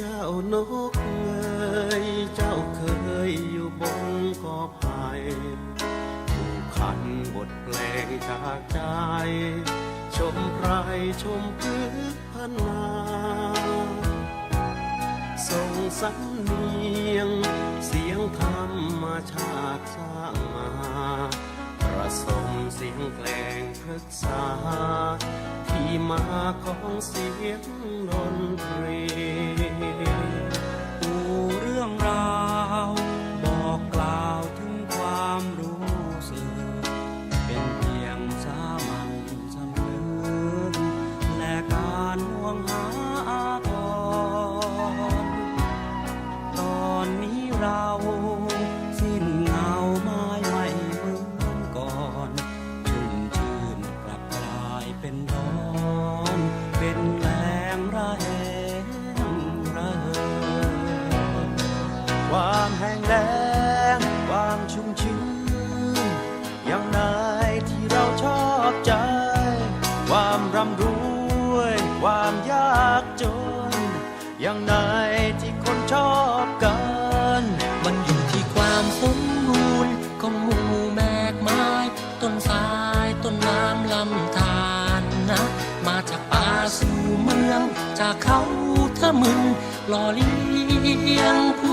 เจ้านกเงยเจ้าเคยอยู่บนกอไผ่ผู้ขันบทเพลงจากใจ ชมไพรชมพืกพันนาส่งสำเนียง เสียงธรรมชาติสร้างมา ประสมเสียงแพลงพฤกษา มาของเสียงดนตรี หลอเลี้ยง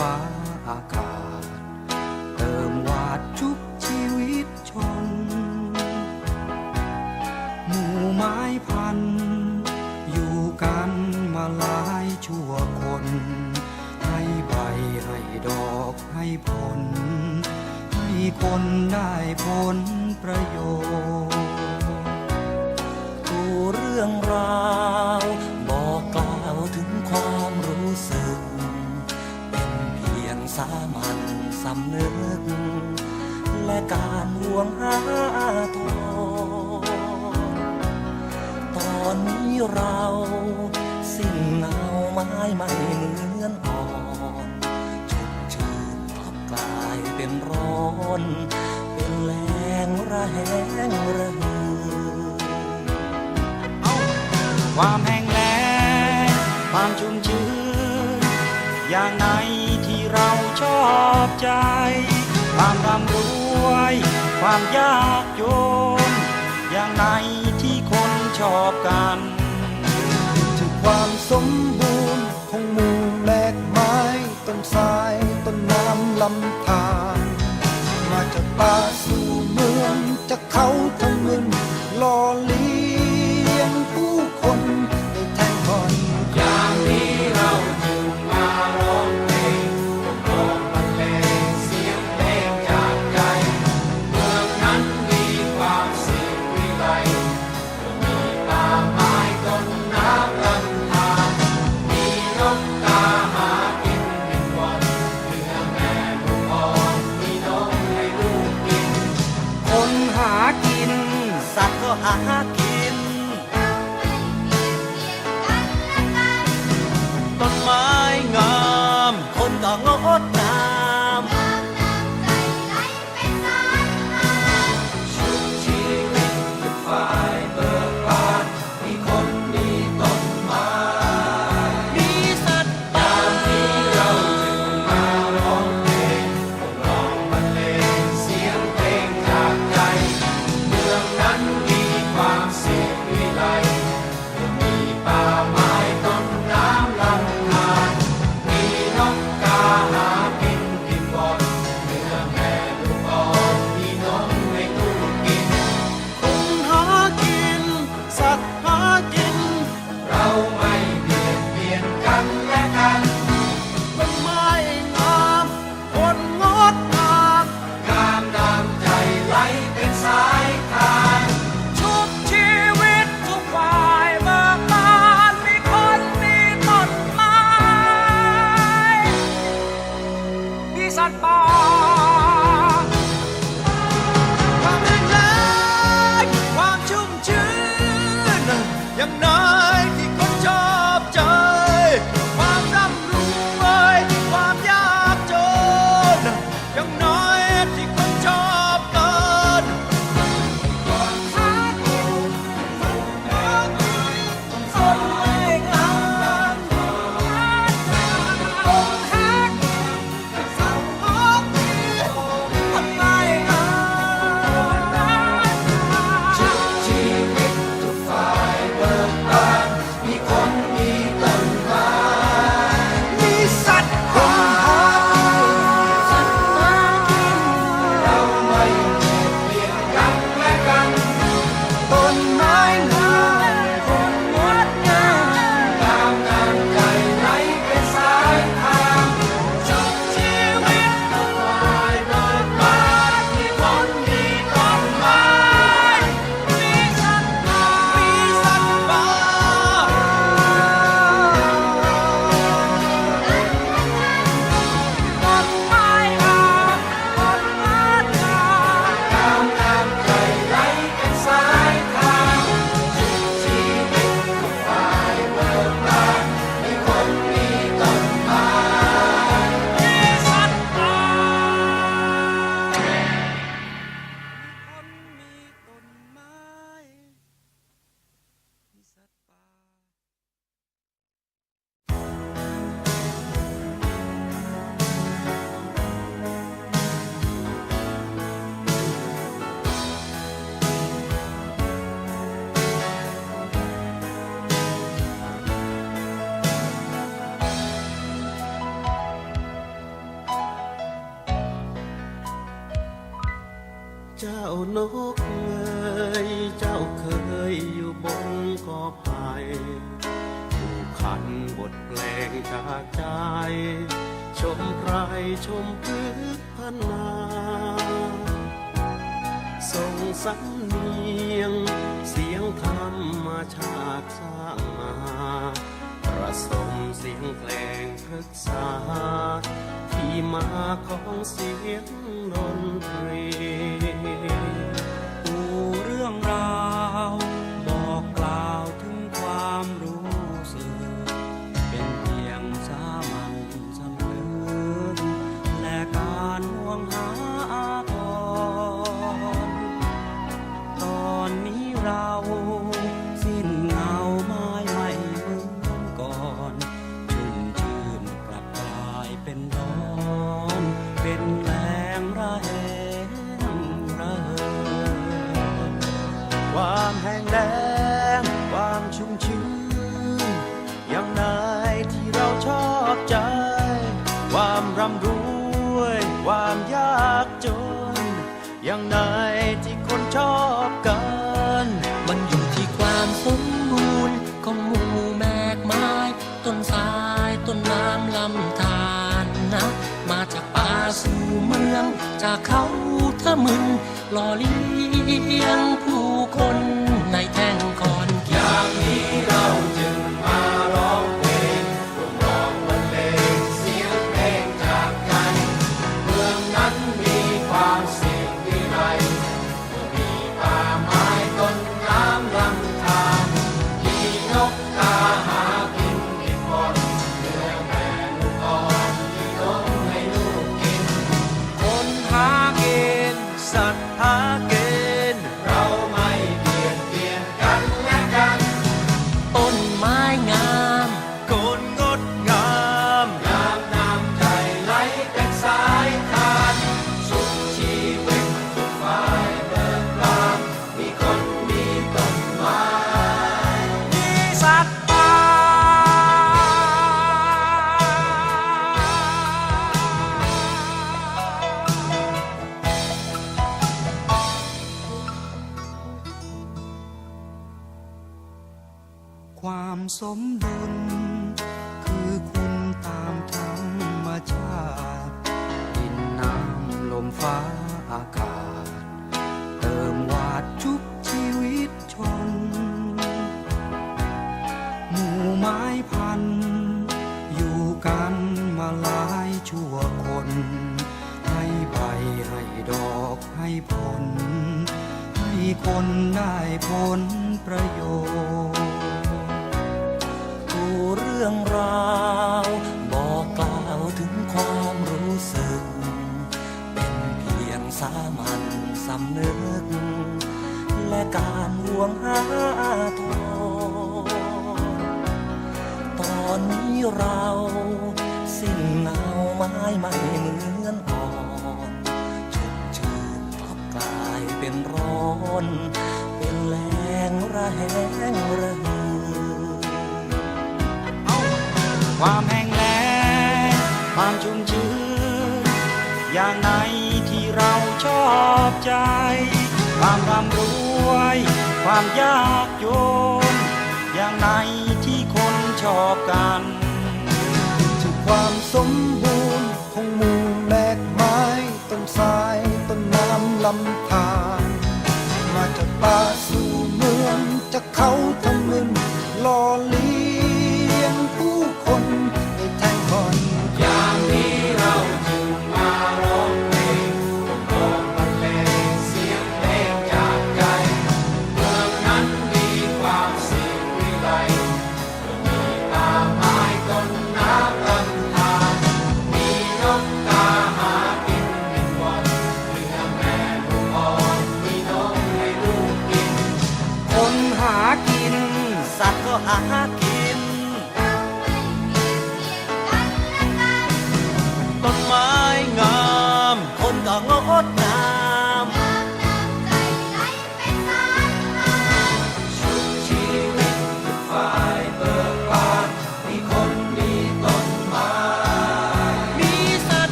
ฟ้า ไม้ไม่เหมือนอ่อนชมชื้นกลับกลายเป็นร้อน เป็นแรงระแหงระเหือความแห้งแล้งความชุ่มชื้น อย่างไหนที่เราชอบใจ ความร่ำรวย ความยากจน อย่างไหนที่คนชอบกันถึงความสม ของมูแมกไม้ต้นทรายต้นน้ำลำธารมาจากป่าสู่เมืองจากเขาทำเมืนงลอลี จ ชมไพรชมพฤกพนาส่งสำเนียง เสียงธรรมชาติสร้างมาประสมเสียงแกลงพฤกษา ที่มาของเสียงดนตรี หล่อเลี้ยงผู้คน xóm đơn วงหาทองตอนนี้เราสิ้นเงาไม้ไม่เหมือนก่อนชดชื่นกลับกลายเป็นร้อน เป็นแรงระแหงระเหิความแห้งแล้งความชุ่มชื้นอย่างไหนที่เราชอบใจ ความร่ำรวย ความยากจนอย่างไหนที่คนชอบกันถึงความสมบูรณ์ของมูลแมกไม้ต้นสายต้นน้ำลำธารมาจากป่าสู่เมืองจากเขา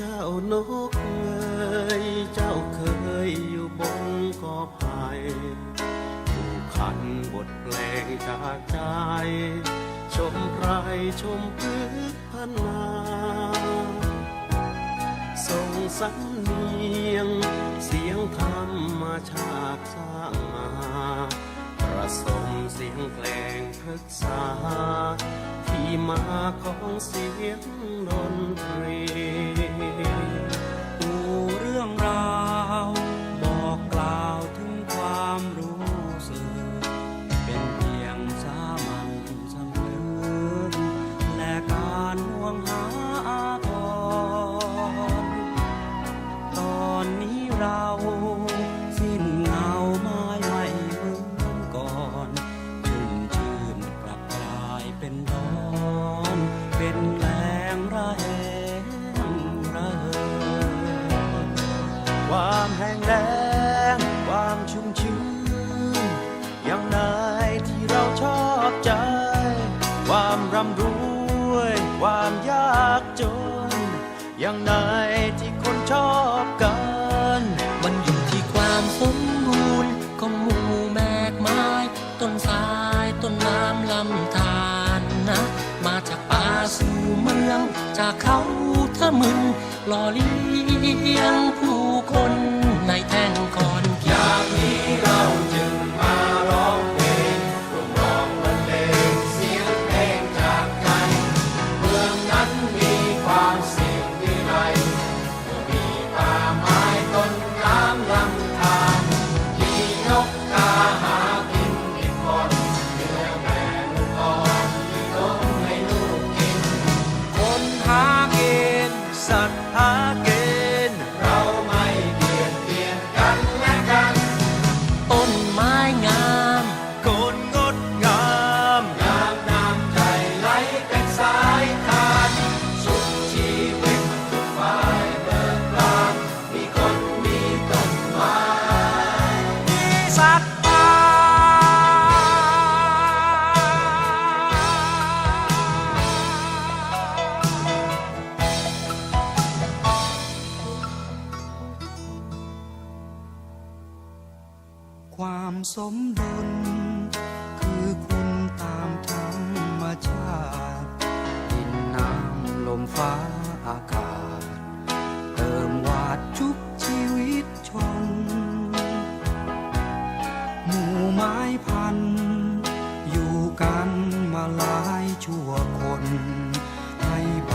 เจ้านกเอ๋ยเจ้าเคยอยู่บนกอไผ่ผู้ขันบทเพลงจากใจ ชมไรชมพึกพันนาส่งสำเนียง เสียงธรรมชาติสร้างมาประสมเสียงเพลงพฤกษา ที่มาของเสียงดนตรี จากเขาเธอมึนหล่อเลี้ยงผู้คน คน ให้ใบ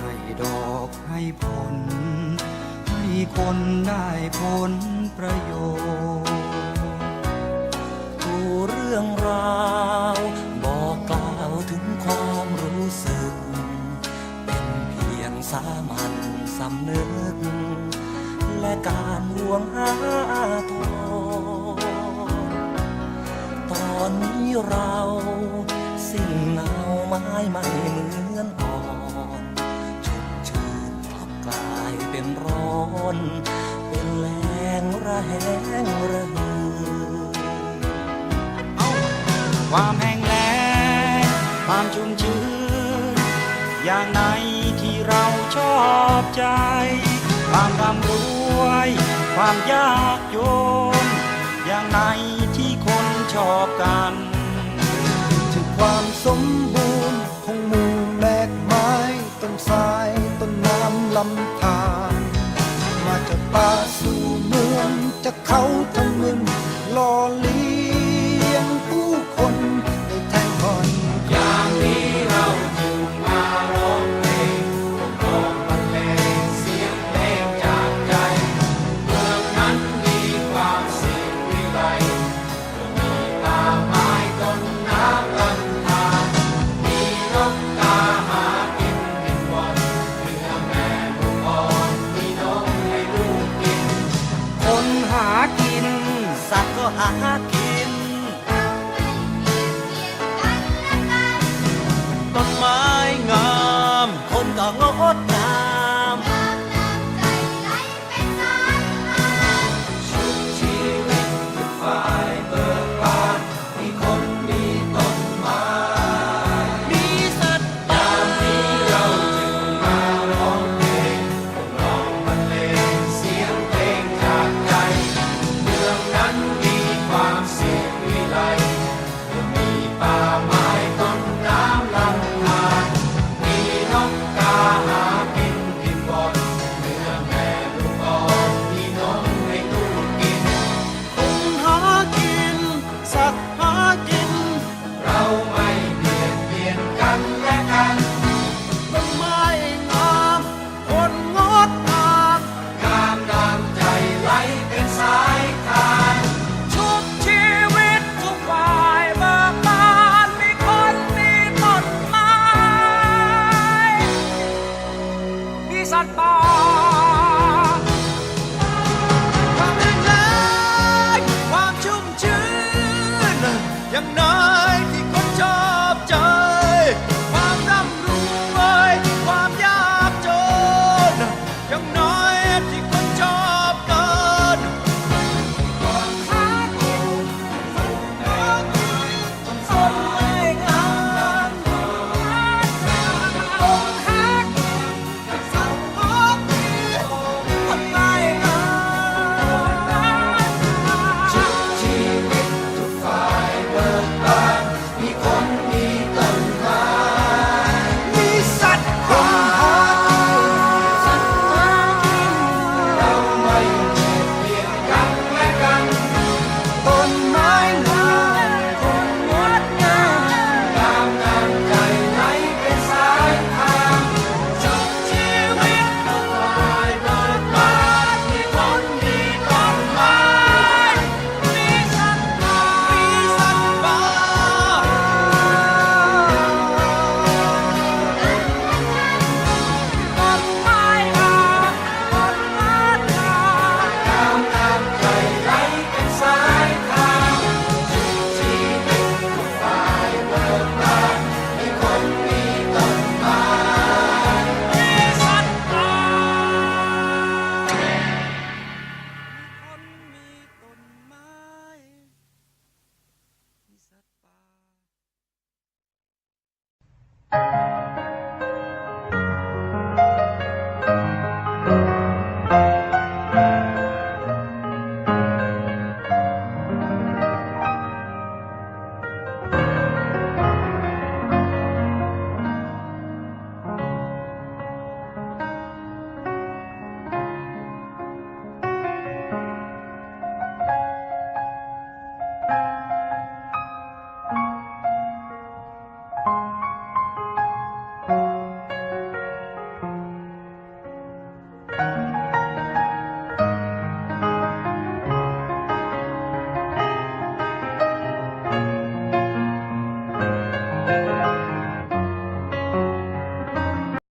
ให้ดอกให้ผล ให้คนได้ผลประโยชน์ผู้เรื่องราว บอกกล่าวถึงความรู้สึก เป็นเพียงสามัญสำนึก และการห่วงหาทองตอนนี้เราสิ่งเงา ไม้ไม่เหมือนอ่อนชุ่มชื่นกลับกลายเป็นร้อน เป็นแรงระแหงระหือความแห้งแล้งความชุ่มชื้น อย่างไหนที่เราชอบใจ ความร่ำรวย ความยากจน อย่างไหนที่คนชอบกัน ถึงความสมบูรณ์ ต้นสายต้นน้ำลำธารมาจากป่าสู่เมืองจากเขาทำมึนลอลี